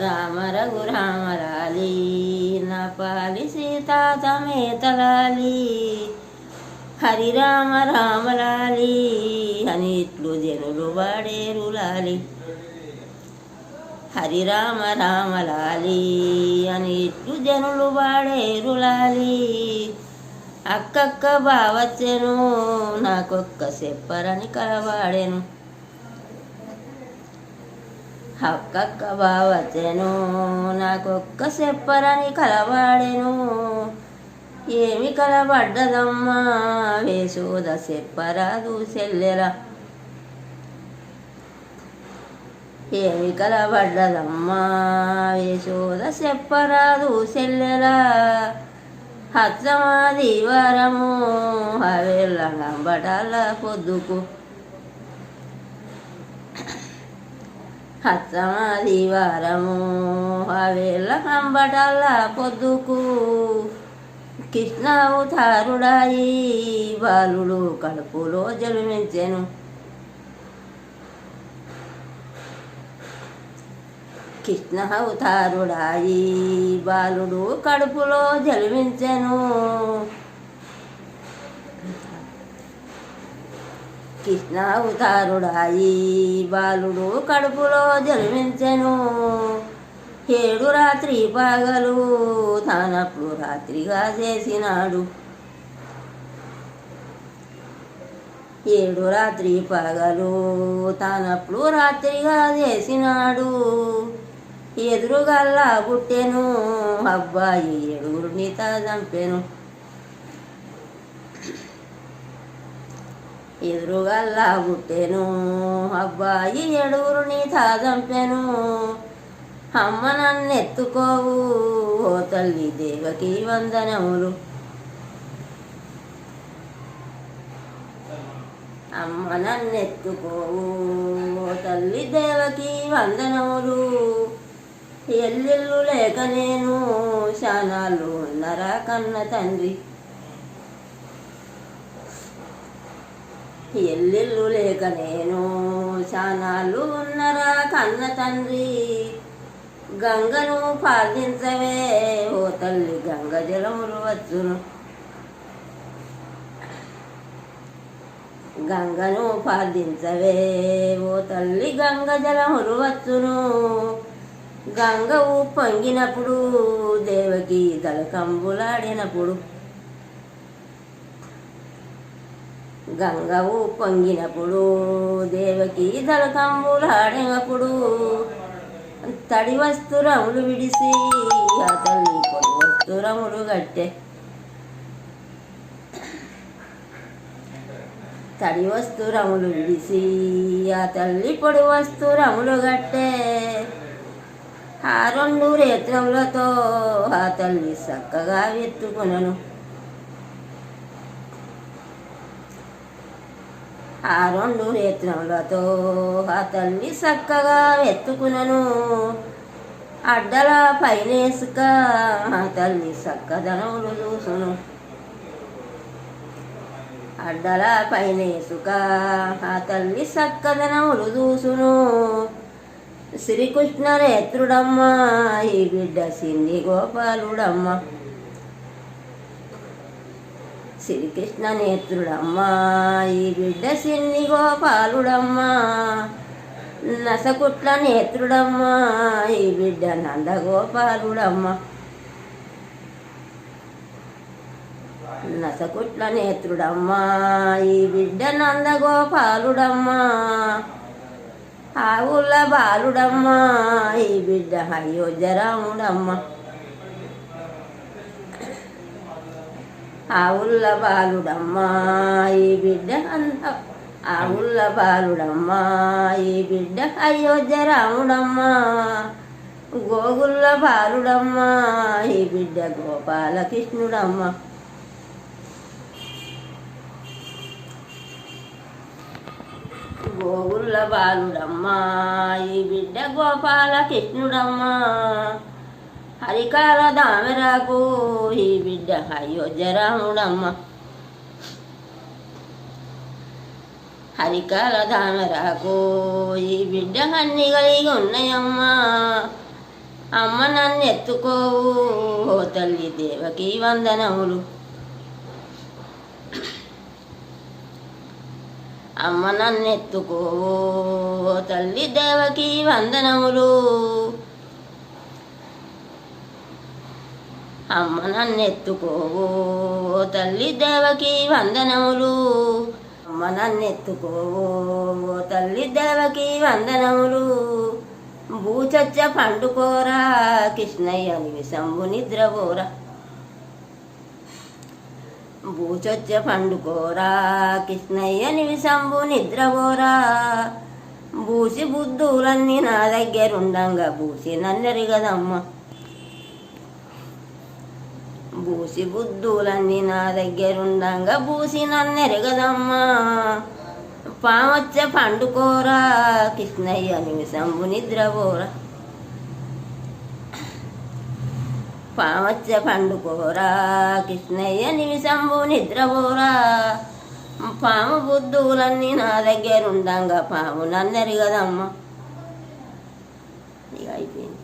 రామ రఘు రామలాలి నా పాలి సీతాత సమేతలాలి హరి రామ రామలాలి అని ఇట్లు జనులు వాడేరు లాలి. హరి రామ రామలాలి అని ఇట్లు జనులు వాడేరు లాలి. అక్కక్క బావచ్చెను నాకొక్క చెప్పరని కలవాడెను. అక్కక్క బావచ్చెను నాకొక్క చెప్పరని కలవాడెను. ఏమి కలబడ్డదమ్మా వేసోద చెప్పరాదు చెల్లెరా ఏమి కలబడ్డదమ్మా వేసోద చెప్పరాదు చెల్లెరా హచ్చమాది వరము అవేళ్ళంబటాల పొద్దుకు హస్తమాదివారము అవేళ అవేళ్ళ పొద్దుకు కృష్ణ అవతారుడాయి బాలుడు కడుపులో జన్మించెను. కృష్ణ అవతారుడాయి బాలుడు కడుపులో జన్మించెను. కృష్ణ అవతారుడాయి బాలుడు కడుపులో జన్మించెను. ఏడు రాత్రి పగలు తానప్పుడు రాత్రిగా చేసినాడు. ఏడు రాత్రి పగలు తానప్పుడు రాత్రిగా చేసినాడు. ఎదురుగల్లా పుట్టెను. అబ్బాయి ఏడుగురిని చంపెను. ఎదురుగల్లా ముట్టెను అబ్బాయి ఎడుగురుని చంపెను అమ్మ నన్ను ఎత్తుకోవు ఓ తల్లి దేవకి వందనములు. అమ్మ నన్ను ఎత్తుకోవు ఓ తల్లి దేవకి వందనములు. ఎల్లిల్లు లేక నేను శానాలు ఉన్నరా కన్న తండ్రి. ఎల్లెళ్ళు లేక నేను శానాలు ఉన్నరా కన్న తండ్రి? గంగను ప్రార్థించవే ఓ తల్లి గంగ జలములు వచ్చును. గంగను ప్రార్థించవే ఓ తల్లి గంగ జలములు వచ్చును. గంగవు పొంగినప్పుడు దేవకి దళకంబులాడినప్పుడు గంగవు పొంగినప్పుడు దేవకి దళకమ్ములాడినప్పుడు తడి వస్తురములు విడిసి ఆ తల్లి పొడి వస్తురములు గట్టె తడి వస్తురములు విడిసి ఆ తల్లి పొడి వస్తురములు కట్టే. ఆ రెండు రేత్రములతో ఆ తల్లి చక్కగా ఎత్తుకునను ఆ రెండు నేత్రములతో ఆ తల్లి చక్కగా ఎత్తుకునను అడ్డల పైనేసుక ఆ తల్లి చక్కదనములు చూసును. అడ్డల పైనేసుక ఆ తల్లి చక్కదనములు చూసును. శ్రీకృష్ణ నేత్రుడమ్మ ఈ బిడ్డ సింధి గోపాలుడమ్మ. శ్రీకృష్ణ నేత్రుడమ్మా ఈ బిడ్డ సిన్ని గోపాలుడమ్మా. నసకుట్ల నేత్రుడమ్మా ఈ బిడ్డ నందగోపాలుడమ్మా. నసకుట్ల నేత్రుడమ్మా ఈ బిడ్డ నందగోపాలుడమ్మా. ఆవుల బాలుడమ్మా ఈ బిడ్డ అయోధ్యరాముడమ్మా ఆవుల్ల బాలుడమ్మా ఈ బిడ్డ అంత ఆవుల్ల బాలుడమ్మా ఈ బిడ్డ అయోధ్య రాముడమ్మా గోగుల్ల బాలుడమ్మా ఈ బిడ్డ గోపాలకృష్ణుడమ్మ. గోగుల్ల బాలుడమ్మా ఈ బిడ్డ గోపాలకృష్ణుడమ్మా. హరికాల దామెరాకు ఈ బిడ్డ అయోధ్య హరికాల దామెరాకు ఈ బిడ్డ అన్ని కలిగి ఉన్నాయమ్మా. అమ్మ నన్ను ఎత్తుకోవు ఓ తల్లి దేవకి వందనములు. అమ్మ నన్ను ఎత్తుకోవు ఓ తల్లి దేవకి వందనములు. అమ్మ నన్ను ఎత్తుకోవు తల్లి దేవకి వందనములు. అమ్మ నన్ను ఎత్తుకోవు తల్లి దేవకి వందనములు. భూచచ్చ పండుకోరా కృష్ణయ్య నిమిషంబు నిద్రపోరా. భూచొచ్చ పండుకోరా కృష్ణయ్య నిమిషంబు నిద్రపోరా. బూసి బుద్ధులన్నీ నా దగ్గరుండంగా భూసి నన్నెరిగదమ్మ. బూసి బుద్ధులన్నీ నా దగ్గరుండంగా బూసి నన్నెరగదమ్మా. పామచ్చ పండుకోరా కృష్ణయ్య నిమిషంబు నిద్రపోరా. పామచ్చ పండుకోరా కృష్ణయ్య నిమిషంబు నిద్రపోరా. పాము బుద్ధులన్నీ నా దగ్గరుండంగా పాము నన్నెరగదమ్మా. ఇక అయిపోయింది.